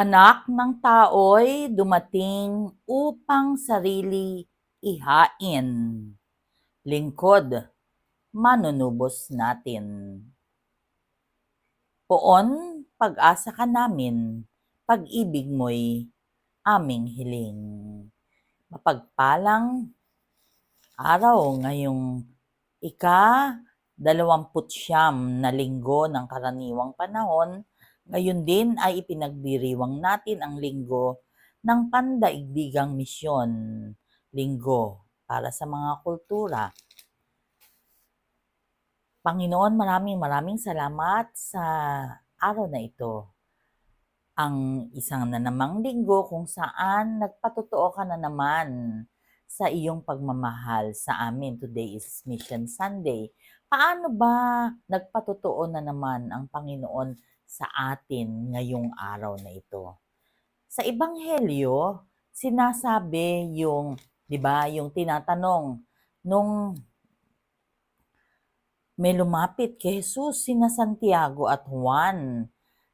Anak ng tao'y dumating upang sarili ihain. Lingkod, manunubos natin. Poon, pag-asa ka namin, pag-ibig mo'y aming hiling. Mapagpalang araw ngayong ika dalawamput siyam na linggo ng karaniwang panahon, ngayon din ay ipinagdiriwang natin ang linggo ng pandaigdigang misyon, linggo para sa mga kultura. Panginoon, maraming maraming salamat sa araw na ito. Ang isang na namang linggo kung saan nagpatotoo ka na naman sa iyong pagmamahal sa amin. Today is Mission Sunday. Paano ba nagpatotoo na naman ang Panginoon sa atin ngayong araw na ito? Sa Ebanghelyo, sinasabi yung, di ba, yung tinatanong, nung may lumapit kay Jesus sina Santiago at Juan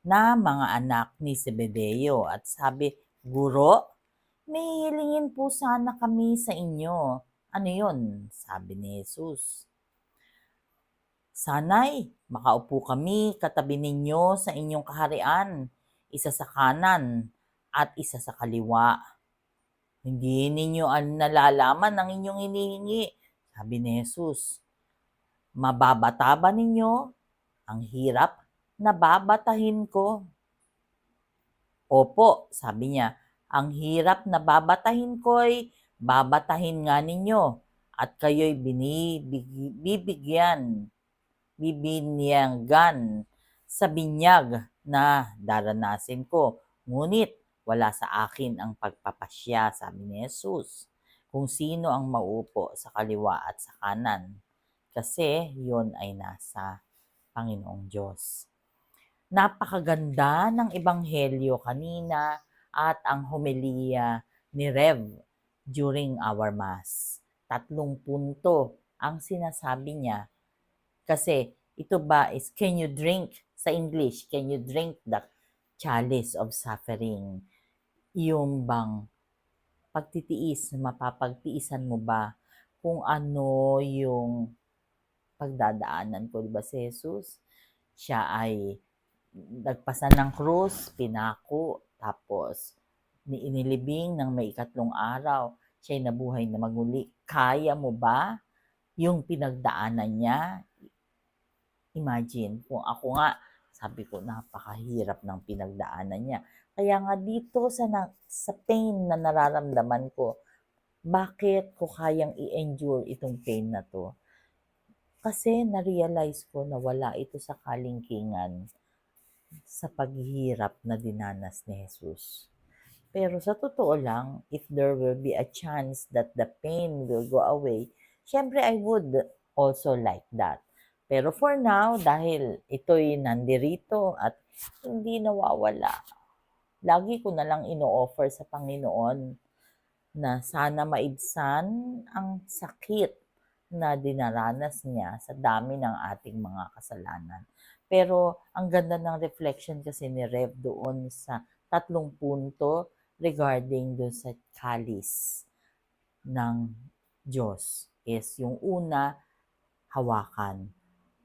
na mga anak ni Zebedeo at sabi, Guro, may hilingin po sana kami sa inyo. Ano yon? Sabi ni Jesus. Sanay, makaupo kami katabi ninyo sa inyong kaharian, isa sa kanan at isa sa kaliwa. Hindi ninyo ang nalalaman ang inyong hinihingi, sabi ni Jesus. Mababata ba ninyo? Ang hirap na babatahin ko. Opo, sabi niya, ang hirap na babatahin ko'y babatahin nga ninyo at kayo'y binibig- bibigyan, bibinyagan sa binyag na daranasin ko. Ngunit wala sa akin ang pagpapasya, sabi ni Jesus, kung sino ang maupo sa kaliwa at sa kanan. Kasi yon ay nasa Panginoong Diyos. Napakaganda ng Ebanghelyo kanina at ang homilya ni Rev during our Mass. Tatlong punto ang sinasabi niya. Kasi ito ba is, can you drink, sa English, can you drink the chalice of suffering? Yung bang pagtitiis, mapapagtiisan mo ba kung ano yung pagdadaanan ko, di ba si Jesus? Siya ay nagpasan ng krus, pinako, tapos ni inilibing ng may ikatlong araw. Siya ay nabuhay na maguli. Kaya mo ba yung pinagdaanan niya? Imagine, kung ako nga, sabi ko, napakahirap ng pinagdaanan niya. Kaya nga dito sa, na, sa pain na nararamdaman ko, bakit ko kayang i-endure itong pain na to? Kasi na-realize ko na wala ito sa kalingkingan sa paghihirap na dinanas ni Jesus. Pero sa totoo lang, if there will be a chance that the pain will go away, syempre I would also like that. Pero for now, dahil ito'y nandirito at hindi nawawala, lagi ko na lang ino-offer sa Panginoon na sana maibsan ang sakit na dinaranas niya sa dami ng ating mga kasalanan. Pero ang ganda ng reflection kasi ni Rev doon sa tatlong punto regarding doon sa kalis ng Diyos is yung una, hawakan.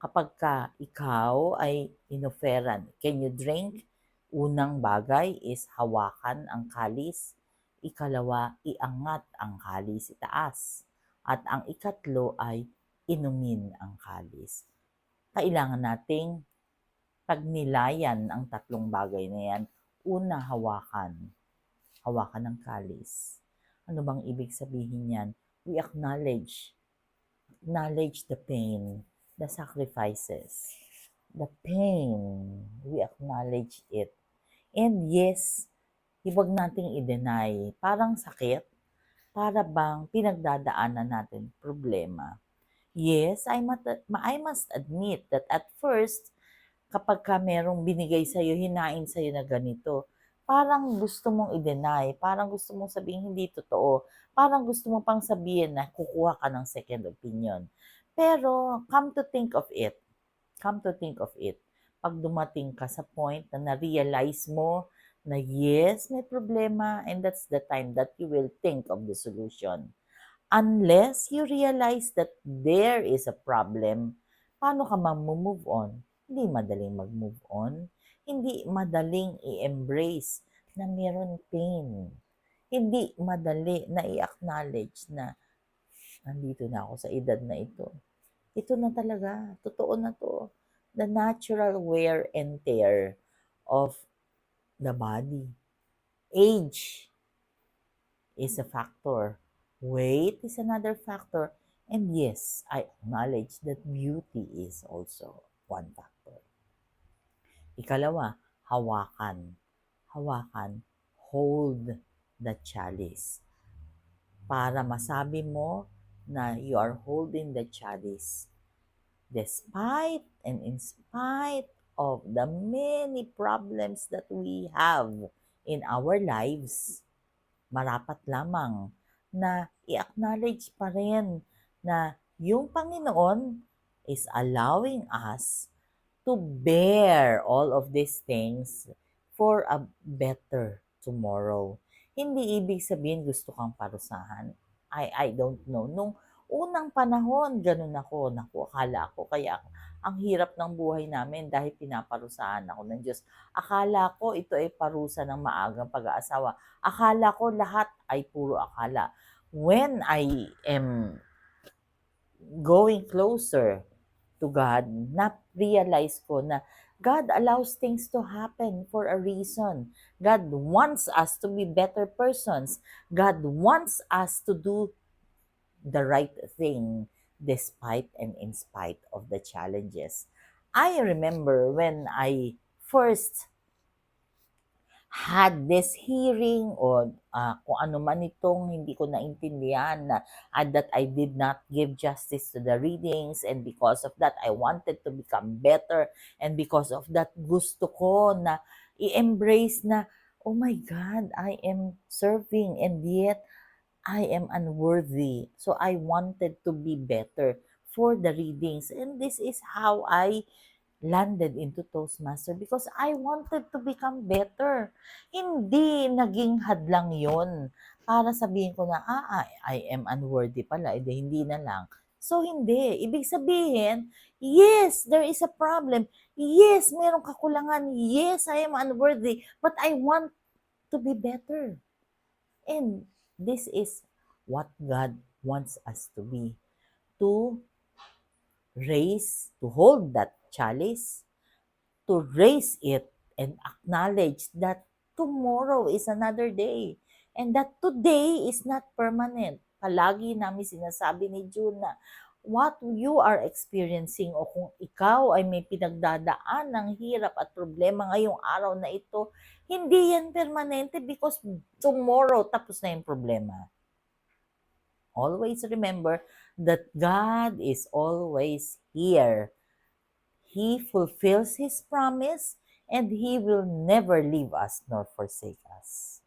Kapag ka ikaw ay inoferan, can you drink? Unang bagay is hawakan ang kalis. Ikalawa, iangat ang kalis itaas. At ang ikatlo ay inumin ang kalis. Kailangan nating pagnilayan ang tatlong bagay na yan. Una, hawakan. Hawakan ng kalis. Ano bang ibig sabihin yan? We acknowledge. Acknowledge the pain, the sacrifices. The pain, we acknowledge it. And yes, huwag nating i-deny. Parang sakit, para bang pinagdadaanan natin problema. Yes, I must, I must admit that at first, kapag ka merong binigay sa'yo, hinain sa'yo na ganito, parang gusto mong i-deny, parang gusto mong sabihin hindi totoo, parang gusto mong pang sabihin na kukuha ka ng second opinion. Pero come to think of it, come to think of it, pag dumating ka sa point na na-realize mo na yes, may problema and that's the time that you will think of the solution. Unless you realize that there is a problem, paano ka mag-move on? Hindi madaling mag-move on. Hindi madaling i-embrace na meron pain. Hindi madali na i-acknowledge na nandito na ako sa edad na ito. Ito na talaga. Totoo na to. The natural wear and tear of the body. Age is a factor. Weight is another factor. And yes, I acknowledge that beauty is also one factor. Ikalawa, hawakan. Hawakan. Hold the chalice. Para masabi mo na you are holding the chalice despite and in spite of the many problems that we have in our lives, marapat lamang na i-acknowledge pa rin na yung Panginoon is allowing us to bear all of these things for a better tomorrow. Hindi ibig sabihin gusto kang parusahan. I, I don't know. Nung unang panahon, ganun ako. Naku, akala ko kaya ang hirap ng buhay namin dahil pinaparusahan ako ng Diyos. Akala ko ito ay parusa ng maagang pag-aasawa. Akala ko lahat ay puro akala. When I am going closer to God, na-realize ko na God allows things to happen for a reason. God wants us to be better persons. God wants us to do the right thing despite and in spite of the challenges. I remember when I first had this hearing o ah, kung ano man itong hindi ko naintindihan na ah, that I did not give justice to the readings and because of that I wanted to become better and because of that gusto ko na i-embrace na oh my God, I am serving and yet I am unworthy. So I wanted to be better for the readings and this is how I landed into Toastmaster because I wanted to become better. Hindi naging hadlang yon para sabihin ko na, ah, I, I am unworthy pala, edi hindi na lang. So, hindi. Ibig sabihin, yes, there is a problem. Yes, merong kakulangan. Yes, I am unworthy. But I want to be better. And this is what God wants us to be. To raise, to hold that chalice, to raise it and acknowledge that tomorrow is another day and that today is not permanent. Palagi namin sinasabi ni June na what you are experiencing o kung ikaw ay may pinagdadaan ng hirap at problema ngayong araw na ito, hindi yan permanente because tomorrow tapos na yung problema. Always remember that God is always here. He fulfills His promise and He will never leave us nor forsake us.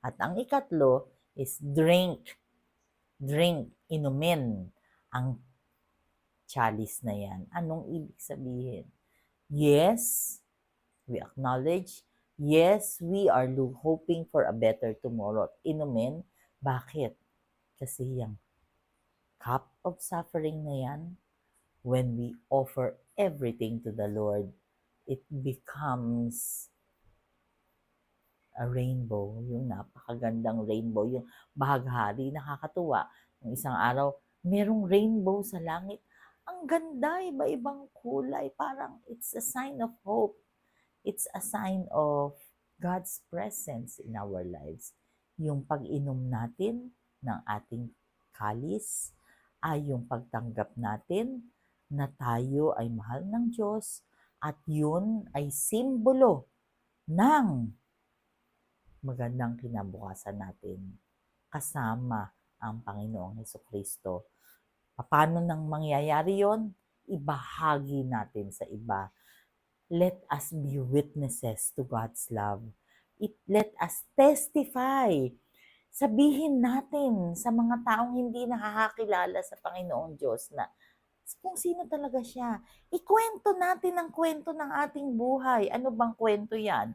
At ang ikatlo is drink. Drink, inumin ang chalice na yan. Anong ibig sabihin? Yes, we acknowledge. Yes, we are hoping for a better tomorrow. Inumin, bakit? Kasi yung cup of suffering na yan, when we offer everything to the Lord, it becomes a rainbow, yung napakagandang rainbow, yung bahaghari, nakakatuwa. Yung isang araw, merong rainbow sa langit. Ang ganda, iba-ibang kulay. Parang it's a sign of hope. It's a sign of God's presence in our lives. Yung pag-inom natin ng ating kalis ay yung pagtanggap natin na tayo ay mahal ng Diyos at yun ay simbolo ng magandang kinabukasan natin kasama ang Panginoong Heso Kristo. Paano nang mangyayari yon? Ibahagi natin sa iba. Let us be witnesses to God's love. It, let us testify. Sabihin natin sa mga taong hindi nakakakilala sa Panginoong Diyos na kung sino talaga siya. Ikwento natin ang kwento ng ating buhay. Ano bang kwento yan?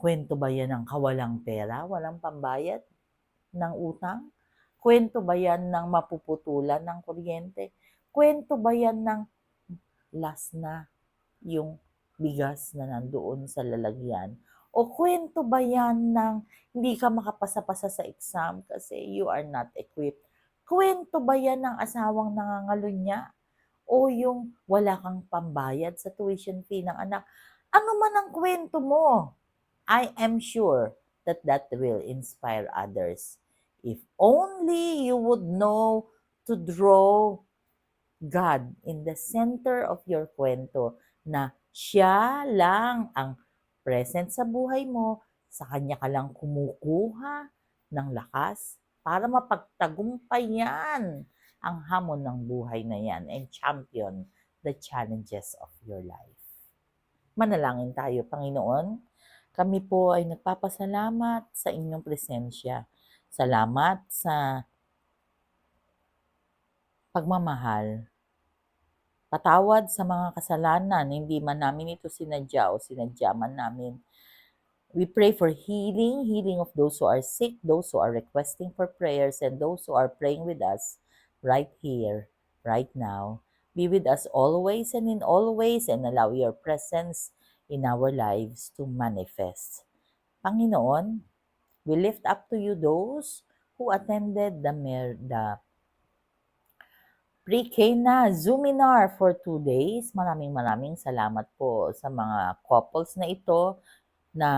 Kwento ba yan ng kawalang pera, walang pambayad ng utang? Kwento ba yan ng mapuputulan ng kuryente? Kwento ba yan ng last na yung bigas na nandoon sa lalagyan? O kwento ba yan ng hindi ka makapasa-pasa sa exam kasi you are not equipped? Kwento ba yan ng asawang nangangalunya? O yung wala kang pambayad sa tuition fee ng anak? Ano man ang kwento mo, I am sure that that will inspire others. If only you would know to draw God in the center of your kwento na siya lang ang present sa buhay mo, sa kanya ka lang kumukuha ng lakas para mapagtagumpayan ang hamon ng buhay na yan and champion the challenges of your life. Manalangin tayo, Panginoon. Kami po ay nagpapasalamat sa inyong presensya. Salamat sa pagmamahal. Patawad sa mga kasalanan, hindi man namin ito sinadya o sinadya namin. We pray for healing, healing of those who are sick, those who are requesting for prayers, and those who are praying with us right here, right now. Be with us always and in all ways and allow your presence in our lives to manifest. Panginoon, we lift up to you those who attended the, the pre-K na Zoominar for two days. Maraming maraming salamat po sa mga couples na ito na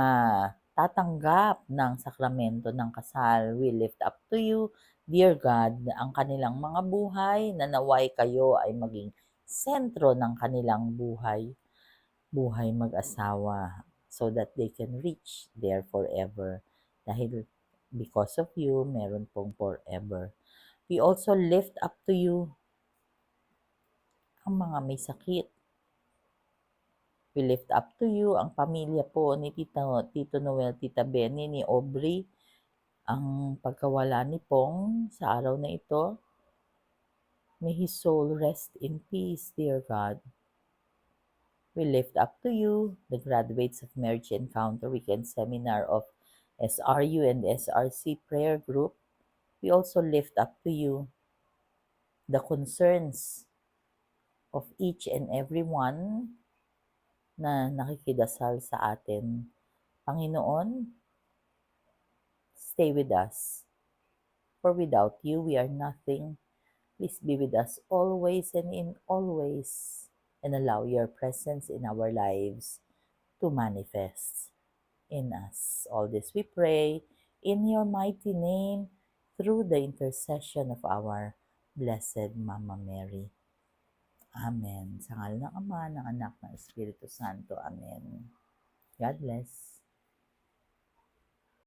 tatanggap ng sakramento ng kasal. We lift up to you, dear God, ang kanilang mga buhay na naway kayo ay maging sentro ng kanilang buhay, buhay mag-asawa, so that they can reach there forever. Dahil because of you, meron pong forever. We also lift up to you ang mga may sakit. We lift up to you ang pamilya po ni Tito, Tito Noel, Tita Benny, ni Aubrey, ang pagkawala ni Pong sa araw na ito. May his soul rest in peace, dear God. We lift up to you the graduates of Marriage Encounter Weekend Seminar of SRU and SRC Prayer Group. We also lift up to you the concerns of each and every one na nakikidasal sa atin. Panginoon, stay with us. For without you, we are nothing. Please be with us always and in always, and allow your presence in our lives to manifest in us. All this we pray in your mighty name through the intercession of our Blessed Mama Mary. Amen. Sa ngala ng Ama, ng Anak, ng Espiritu Santo. Amen. God bless.